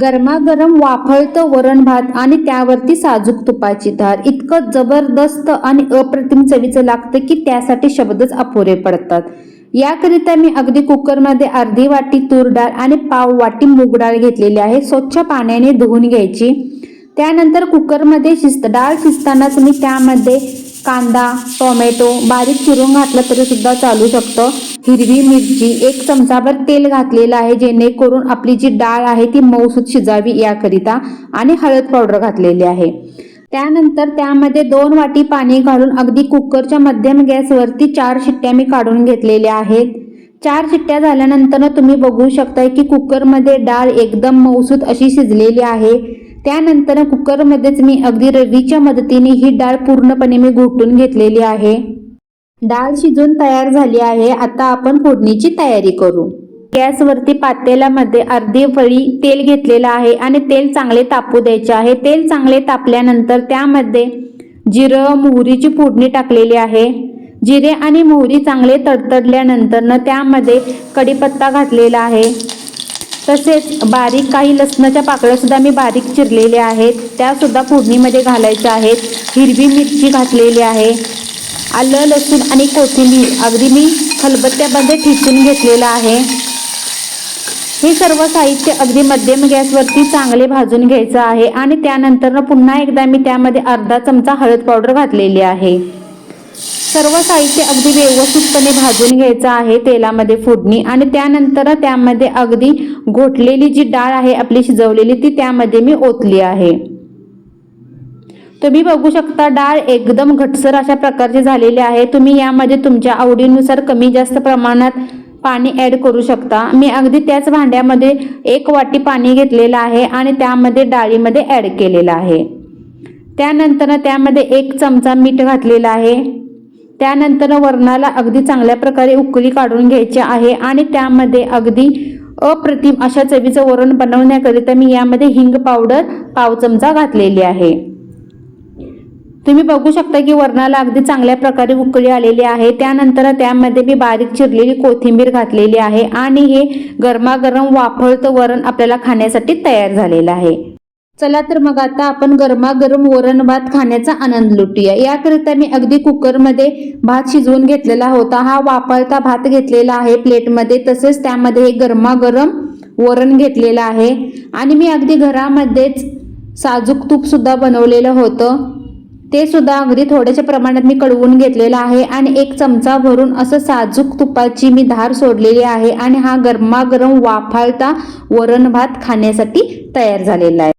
गरमागरम वाफळतं वरण भात आणि त्यावरती साजूक तुपाची धार. इतकं जबरदस्त आणि अप्रतिम चवीचं लागतं की त्यासाठी शब्दच अपुरे पडतात. याकरिता मी अगदी कुकरमध्ये अर्धी वाटी तूर डाळ आणि पाव वाटी मूग डाळ घेतलेली आहे. स्वच्छ पाण्याने धुवून घ्यायची. त्यानंतर कुकरमध्ये शिस्त डाळ शिजताना तुम्ही त्यामध्ये कांदा टोमॅटो बारीक चिरून घातला तरी सुद्धा चालू शकतं. हिरवी मिरची एक चमचाभर तेल घातलेलं आहे जेणेकरून आपली जी डाळ आहे ती मऊसूत शिजावी याकरिता आणि हळद पावडर घातलेली आहे. त्यानंतर त्यामध्ये दोन वाटी पाणी घालून अगदी कुकरच्या मध्यम गॅसवरती चार शिट्ट्या मी काढून घेतलेल्या आहेत. चार शिट्ट्या झाल्यानंतर तुम्ही बघू शकताय की कुकरमध्ये डाळ एकदम मऊसूत अशी शिजलेली आहे. त्यानंतर कुकरमध्येच मी अगदी रवीच्या मदतीने ही डाळ पूर्णपणे मी घोटून घेतलेली आहे. डाळ शिजून तयार झाली आहे. आता आपण फोडणीची तयारी करू. गॅसवरती पातेल्यामध्ये अर्धी फळी तेल घेतलेलं आहे आणि तेल चांगले तापू द्यायचे आहे. तेल चांगले तापल्यानंतर त्यामध्ये जिरं मोहरीची फोडणी टाकलेली आहे. जिरे आणि मोहरी चांगले तडतडल्यानंतर न त्यामध्ये कढीपत्ता घातलेला आहे. तसेच बारीक काही लसणाच्या पाकळ्यासुद्धा मी बारीक चिरलेल्या आहेत. त्यासुद्धा फोडणीमध्ये घालायच्या आहेत. हिरवी मिरची घातलेली आहे. आलं लसूण आणि कोथिंबीर. अगदी मी खलबत्त्यामध्ये ठिसून घेतलेलं आहे. हे सर्व साहित्य अगदी मध्यम गॅसवरती चांगले भाजून घ्यायचं आहे आणि त्यानंतर पुन्हा एकदा मी त्यामध्ये अर्धा चमचा हळद पावडर घातलेली आहे. सर्व साहित्य अगदी व्यवस्थितपणे भाजून घ्यायचं आहे तेलामध्ये फोडणी आणि त्यानंतर त्यामध्ये अगदी घोटलेली जी डाळ आहे आपली शिजवलेली ती त्यामध्ये मी ओतली आहे. तुम्ही बघू शकता डाळ एकदम घटसर अशा प्रकारची झालेली आहे. तुम्ही यामध्ये तुमच्या आवडीनुसार कमी जास्त प्रमाणात पाणी ॲड करू शकता. मी अगदी त्याच भांड्यामध्ये एक वाटी पाणी घेतलेलं आहे आणि त्यामध्ये डाळीमध्ये ॲड केलेलं आहे. त्यानंतर त्यामध्ये एक चमचा मीठ घातलेला आहे. त्यानंतर वरणाला अगदी चांगल्या प्रकारे उकळी काढून घ्यायची आहे आणि त्यामध्ये अगदी अप्रतिम अशा चवीचं वरण बनवण्याकरिता मी यामध्ये हिंग पावडर पाव चमचा घातलेली आहे. तुम्ही बघू शकता की वरणाला अगदी चांगल्या प्रकारे उकळी आलेली आहे. त्यानंतर त्यामध्ये मी बारीक चिरलेली कोथिंबीर घातलेली आहे आणि हे गरमागरम वाफळतं वरण आपल्याला खाण्यासाठी तयार झालेलं आहे. चला तर मग आता आपण गरमागरम वरण भात खाण्याचा आनंद लुटूया. याकरिता मी अगदी कुकरमध्ये भात शिजवून घेतलेला होता. हा वापरता भात घेतलेला आहे प्लेटमध्ये. तसेच त्यामध्ये हे गरमागरम वरण घेतलेलं आहे. आणि मी अगदी घरामध्येच साजूक तूप सुद्धा बनवलेलं होतं. ते सुद्धा अगदी थोड्याशा प्रमाणात मी कळवून घेतलेलं आहे. आणि एक चमचा भरून असं साजूक तुपाची मी धार सोडलेली आहे. आणि हा गरमागरम वाफाळता वरण भात खाण्यासाठी तयार झालेला आहे.